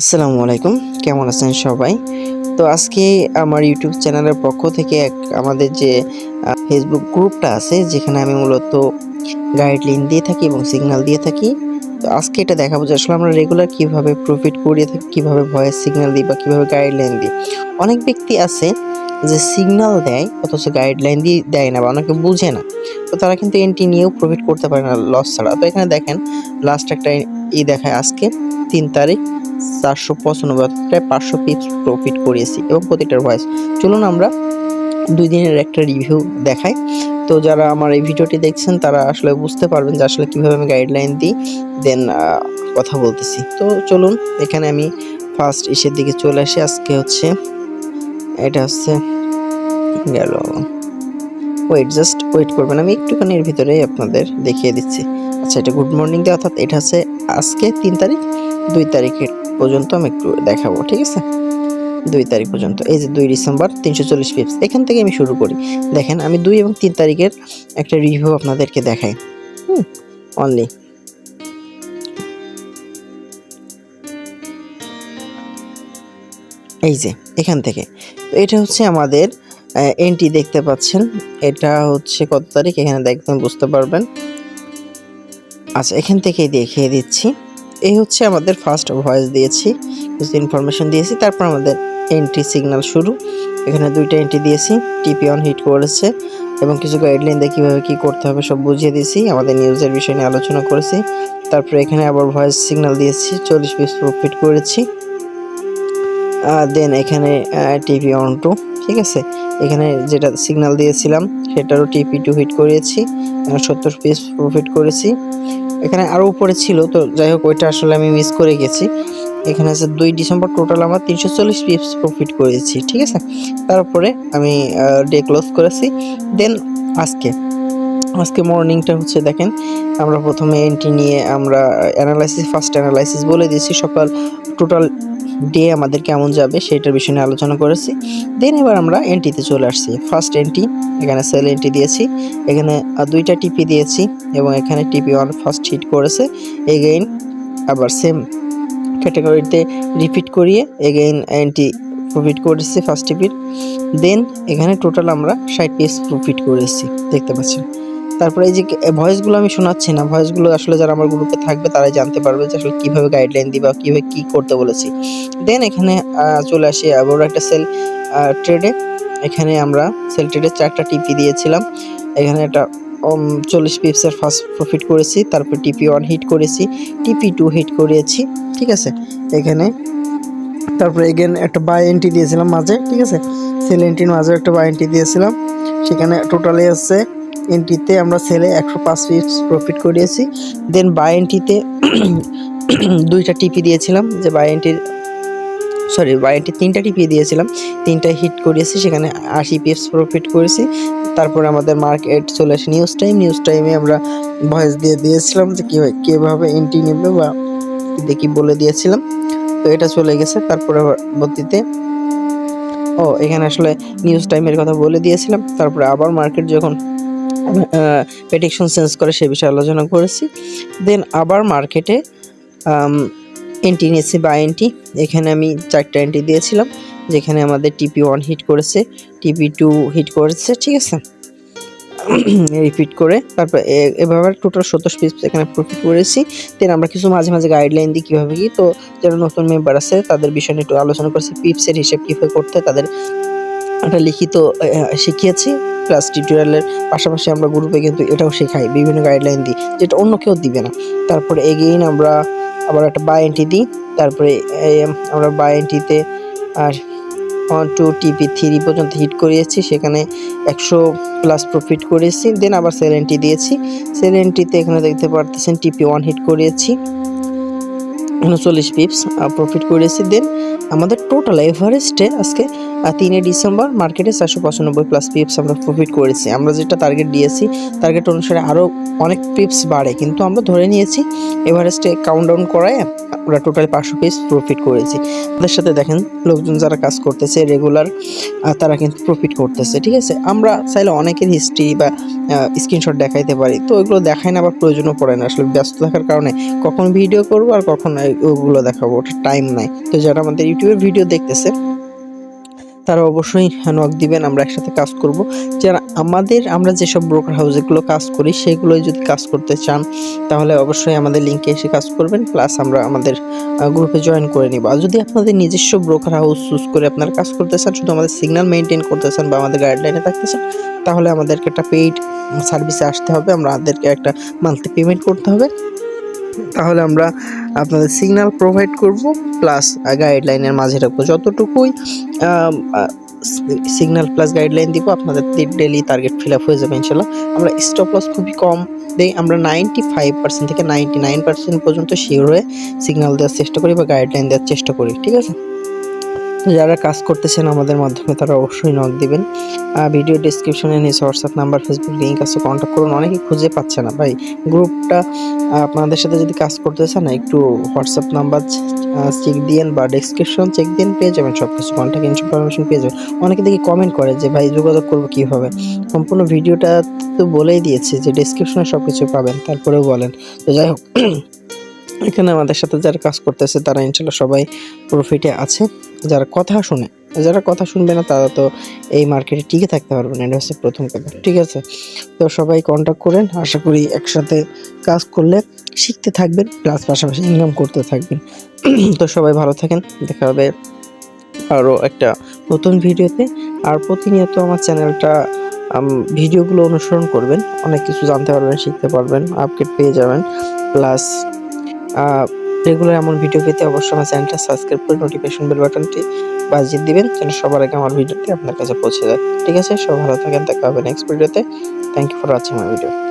আসসালামু আলাইকুম। কেমন আছেন সবাই? তো আজকে আমার ইউটিউব চ্যানেলের পক্ষ থেকে এক আমাদের যে ফেসবুক গ্রুপটা আছে, যেখানে আমি মূলত গাইডলাইন দিয়ে থাকি এবং সিগন্যাল দিয়ে থাকি। তো আজকে এটা দেখাবো যে আসলে আমরা রেগুলার কীভাবে প্রফিট করিয়ে থাকি, কীভাবে ভয়েস সিগন্যাল দিই বা কীভাবে গাইডলাইন দিই। অনেক ব্যক্তি আছে যে সিগন্যাল দেয়, অথচ গাইডলাইন দিয়ে দেয় না বা অনেকে বুঝে না। তো তারা কিন্তু এন্ট্রি নিয়েও প্রফিট করতে পারে না লস ছাড়া। তো এখানে দেখেন লাস্ট একটা ই দেখায় আজকে, তিন তারিখ। চারশো পঁচানব্বই প্রায় পাঁচশো পিস প্রফিট করিয়েছি এবং প্রতিটার ভয়েস চলুন আমরা দুই দিনের একটা রিভিউ দেখাই। তো যারা আমার এই ভিডিওটি দেখছেন, তারা আসলে বুঝতে পারবেন যে আসলে কীভাবে আমি গাইডলাইন দিই দেন কথা বলতেছি। তো চলুন, এখানে আমি ফার্স্ট ইসের দিকে চলে আসি। আজকে হচ্ছে, এটা হচ্ছে গেল। ওয়েট জাস্ট ওয়েট করবেন। আমি একটুখানি এর ভিতরে আপনাদের দেখিয়ে দিচ্ছি। আচ্ছা এটা গুড মর্নিং ডে অর্থাৎ এটা হচ্ছে আজকে তিন তারিখ, দুই তারিখের পর্যন্ত আমি একটু দেখাবো, ঠিক আছে? দুই তারিখ পর্যন্ত, এই যে দুই ডিসেম্বর তিনশো চল্লিশ পিপস এখান থেকে আমি শুরু করি। দেখেন, আমি দুই এবং তিন তারিখের একটা রিভিউ আপনাদেরকে দেখাই। হুম অনলি এই যে, এখান থেকে। তো এটা হচ্ছে আমাদের এন্ট্রি দেখতে পাচ্ছেন। এটা হচ্ছে কত তারিখ? এখানে দেখবেন বুঝতে পারবেন। আচ্ছা এখান থেকেই দেখিয়ে দিচ্ছি। এই হচ্ছে আমাদের ফার্স্ট ভয়েস দিয়েছি, কিছু ইনফরমেশন দিয়েছি, তারপর আমাদের এন্ট্রি সিগন্যাল শুরু। এখানে দুইটা এন্ট্রি দিয়েছি টিপি অন হিট করেছে এবং কিছু গাইডলাইন দিয়ে কীভাবে কী করতে হবে সব বুঝিয়ে দিয়েছি, আমাদের নিউজের বিষয় নিয়ে আলোচনা করেছি। তারপরে এখানে আবার ভয়েস সিগন্যাল দিয়েছি, চল্লিশ পিস প্রফিট করেছি। দেন এখানে টিপি অন টু ঠিক আছে? এখানে যেটা সিগন্যাল দিয়েছিলাম, সেটারও টিপি টু হিট করিয়েছি সত্তর পিস প্রফিট করেছি। এখানে আরও উপরে ছিল, তো যাই হোক, ওইটা আসলে আমি মিস করে গেছি। এখানে আছে দুই ডিসেম্বর টোটাল আমার তিনশো চল্লিশ পিস প্রফিট করেছি, ঠিক আছে? তারপরে আমি ডে ক্লোজ করেছি। দেন আজকে আজকে মর্নিংটা হচ্ছে দেখেন, আমরা প্রথমে এন্ট্রি নিয়ে আমরা অ্যানালাইসিস ফার্স্ট অ্যানালাইসিস বলে দিয়েছি, সকাল টোটাল ডে আমাদের কেমন যাবে সেটার বিষয় নিয়ে আলোচনা করেছি। দেন এবার আমরা এন্ট্রিতে চলে আসছি। ফার্স্ট এন্ট্রি এখানে সেল এন্ট্রি দিয়েছি। এখানে দুইটা টিপি দিয়েছি এবং এখানে টিপি ওয়ান ফার্স্ট হিট করেছে। এগেইন আবার সেম ক্যাটাগরিতে রিপিট করিয়ে এগেইন এন্ট্রি প্রফিট করেছি ফার্স্ট টিপির দেন এখানে টোটাল আমরা ষাট পিস প্রফিট করেছি। দেখতে পাচ্ছেন? তারপরে এই যে ভয়েসগুলো আমি শোনাচ্ছি না। ভয়েসগুলো আসলে যারা আমার গ্রুপে থাকবে, তারাই জানতে পারবে যে আসলে কীভাবে গাইডলাইন দিই বা কীভাবে কী করতে বলেছি। দেন এখানে চলে আসি। আবার একটা সেল ট্রেডে এখানে আমরা সেল ট্রেডে চারটা টিপি দিয়েছিলাম। এখানে একটা চল্লিশ পিপসের ফার্স্ট প্রফিট করেছি, তারপর টিপি ওয়ান হিট করেছি টিপি টু হিট করিয়েছি, ঠিক আছে? এখানে, তারপরে এগেন একটা বাই এন্ট্রি দিয়েছিলাম মাঝে, ঠিক আছে? সেল এন্ট্রির মাঝে একটা বাই এন্ট্রি দিয়েছিলাম। সেখানে টোটালি আছে এন্ট্রিতে আমরা সেলে একশো পাঁচ পিস প্রফিট করিয়েছি। দেন বাই এন্ট্রিতে দুইটা টিপি দিয়েছিলাম, যে বাই এন্ট্রির সরি বাই এন্ট্রি তিনটা টিপি দিয়েছিলাম। তিনটা হিট করিয়েছি, সেখানে আশি পিস প্রফিট করেছি। তারপরে আমাদের মার্কেট চলে আসে নিউজ টাইম নিউজ টাইমে আমরা ভয়েস দিয়ে দিয়েছিলাম যে কীভাবে কীভাবে এন্ট্রি নেবে বা দেখি বলে দিয়েছিলাম। তো এটা চলে গেছে। তারপরে পরবর্তীতে, ও, এখানে আসলে নিউজ টাইমের কথা বলে দিয়েছিলাম। তারপরে আবার মার্কেট যখন প্রেডিকশন চেঞ্জ করে সে বিষয়ে আলোচনা করেছি। দেন আবার মার্কেটে এন্ট্রি নিয়েছি বা এন্টি এখানে আমি চারটা এন্ট্রি দিয়েছিলাম, যেখানে আমাদের টিপি ওয়ান হিট করেছে টিপি টু হিট করেছে, ঠিক আছে? রিপিট করে, তারপর এভাবে টোটাল সত্তর পিস এখানে প্রফিট করেছি। দেন আমরা কিছু মাঝে মাঝে গাইডলাইন দিই কীভাবে কি, তো যারা নতুন মেম্বার আছে, তাদের বিষয় নিয়ে একটু আলোচনা করেছি পিপসের হিসেব কীভাবে করতে তাদের একটা লিখিত শিখিয়েছি। প্লাস টিউটোরিয়ালের পাশাপাশি আমরা গ্রুপে কিন্তু এটাও শেখাই, বিভিন্ন গাইডলাইন দিই, যেটা অন্য কেউ দিবে না। তারপরে এগেইন আমরা আবার একটা বাই এন্ট্রি দিই, তারপরে আমরা বাই এন্ট্রিতে আর ওয়ান টু টিপি থ্রি পর্যন্ত হিট করিয়েছি, সেখানে একশো প্লাস প্রফিট করেছি দেন আবার সেল এন্ট্রি দিয়েছি। সেল এন্ট্রিতে এখানে দেখতে পারতেছেন টিপি ওয়ান হিট করিয়েছি, উনচল্লিশ পিপস প্রফিট করেছি। দেন আমাদের টোটাল এভারেস্টে আজকে তিনে ডিসেম্বর মার্কেটে চারশো পঁচানব্বই প্লাস পিপস আমরা প্রফিট করেছি। আমরা যেটা টার্গেট দিয়েছি টার্গেট অনুসারে আরও অনেক পিপস বাড়ে। কিন্তু আমরা ধরে নিয়েছি এভারেস্টে কাউন্ট ডাউন করায় আমরা টোটাল পাঁচশো পিস প্রফিট করেছি। তাদের সাথে দেখেন, লোকজন যারা কাজ করতেছে রেগুলার তারা কিন্তু প্রফিট করতেছে, ঠিক আছে? আমরা চাইলে অনেকের হিস্ট্রি বা স্ক্রিনশট দেখাইতে পারি। তো ওইগুলো দেখায় না আবার প্রয়োজনও পড়ে না। আসলে ব্যস্ত থাকার কারণে কখন ভিডিও করব আর কখন ওগুলো দেখাবো ওটা টাইম নাই। তো যারা আমাদের ইউটিউবের ভিডিও দেখতেছে তারা অবশ্যই নক দিবেন, আমরা একসাথে কাজ করব। যারা আমাদের, আমরা যেসব ব্রোকার হাউসেগুলো কাজ করি, সেগুলোই যদি কাজ করতে চান, তাহলে অবশ্যই আমাদের লিঙ্কে এসে কাজ করবেন প্লাস আমরা আমাদের গ্রুপে জয়েন করে নিব। আর যদি আপনাদের নিজস্ব ব্রোকার হাউস চুজ করে আপনারা কাজ করতে চান, শুধু আমাদের সিগন্যাল মেনটেন করতে চান বা আমাদের গাইডলাইনে থাকতে চান, তাহলে আমাদেরকে একটা পেইড সার্ভিসে আসতে হবে। আমরা আমাদেরকে একটা মান্থলি পেমেন্ট করতে হবে। তাহলে আমরা আপনাদের সিগন্যাল প্রোভাইড করব প্লাস গাইডলাইনের মাঝে রাখব। যতটুকুই সিগন্যাল প্লাস গাইডলাইন দিব, আপনাদের ডেলি টার্গেট ফিল আপ হয়ে যাবে, ইনশাল্লাহ। আমরা স্টপ লস খুবই কম দেই, আমরা নাইনটি ফাইভ পার্সেন্ট থেকে নাইনটি নাইন পার্সেন্ট পর্যন্ত শিওর হয়ে সিগন্যাল দেওয়ার চেষ্টা করি বা গাইডলাইন দেওয়ার চেষ্টা করি, ঠিক আছে? যারা কাজ করতেছেন আমাদের মাধ্যমে, তারা অবশ্যই নক দিবেন। ভিডিও ডিসক্রিপশনে নিচে হোয়াটসঅ্যাপ নাম্বার ফেসবুক লিঙ্ক আছে কন্ট্যাক্ট করুন। অনেকেই খুঁজে পাচ্ছে না। ভাই গ্রুপটা আপনাদের সাথে যদি কাজ করতে চান, একটু হোয়াটসঅ্যাপ নাম্বার চেক দিয়েন বা ডেসক্রিপশন চেক দিন পেয়ে যাবেন সব কিছু কন্ট্যাক্ট ইনফরমেশন পেয়ে যাবেন। অনেকে দেখি কমেন্ট করে যে, ভাই, যোগাযোগ করব কীভাবে? সম্পূর্ণ ভিডিওটা তো বলেই দিয়েছি যে ডেসক্রিপশনে সব কিছু পাবেন, তারপরেও বলেন। তো যাই হোক এখানে আমাদের সাথে যারা কাজ করতেছে, তারা ইনশাল্লাহ সবাই প্রফিটে আছে। যারা কথা শুনে, যারা কথা শুনবে না, তারা তো এই মার্কেটে টিকে থাকতে পারবে না। এটা হচ্ছে প্রথম কথা, ঠিক আছে? তো সবাই কন্ট্যাক্ট করেন, আশা করি একসাথে কাজ করলে শিখতে থাকবেন প্লাস পাশাপাশি ইনকাম করতে থাকবেন। তো সবাই ভালো থাকেন, দেখা হবে আরও একটা নতুন ভিডিওতে। আর প্রতিনিয়ত আমার চ্যানেলটা ভিডিওগুলো অনুসরণ করবেন, অনেক কিছু জানতে পারবেন, শিখতে পারবেন আপডেট পেয়ে যাবেন প্লাস রেগুলার এমন ভিডিও পেতে অবশ্যই আমার চ্যানেলটা সাবস্ক্রাইব করে নোটিফিকেশন বেল বাটনটি বাজিয়ে দিবেন, যেন সবার আগে আমার ভিডিওটি আপনার কাছে পৌঁছে যায়। ঠিক আছে, সবাই ভালো থাকেন, দেখা হবে নেক্সট ভিডিওতে thank you for watching my video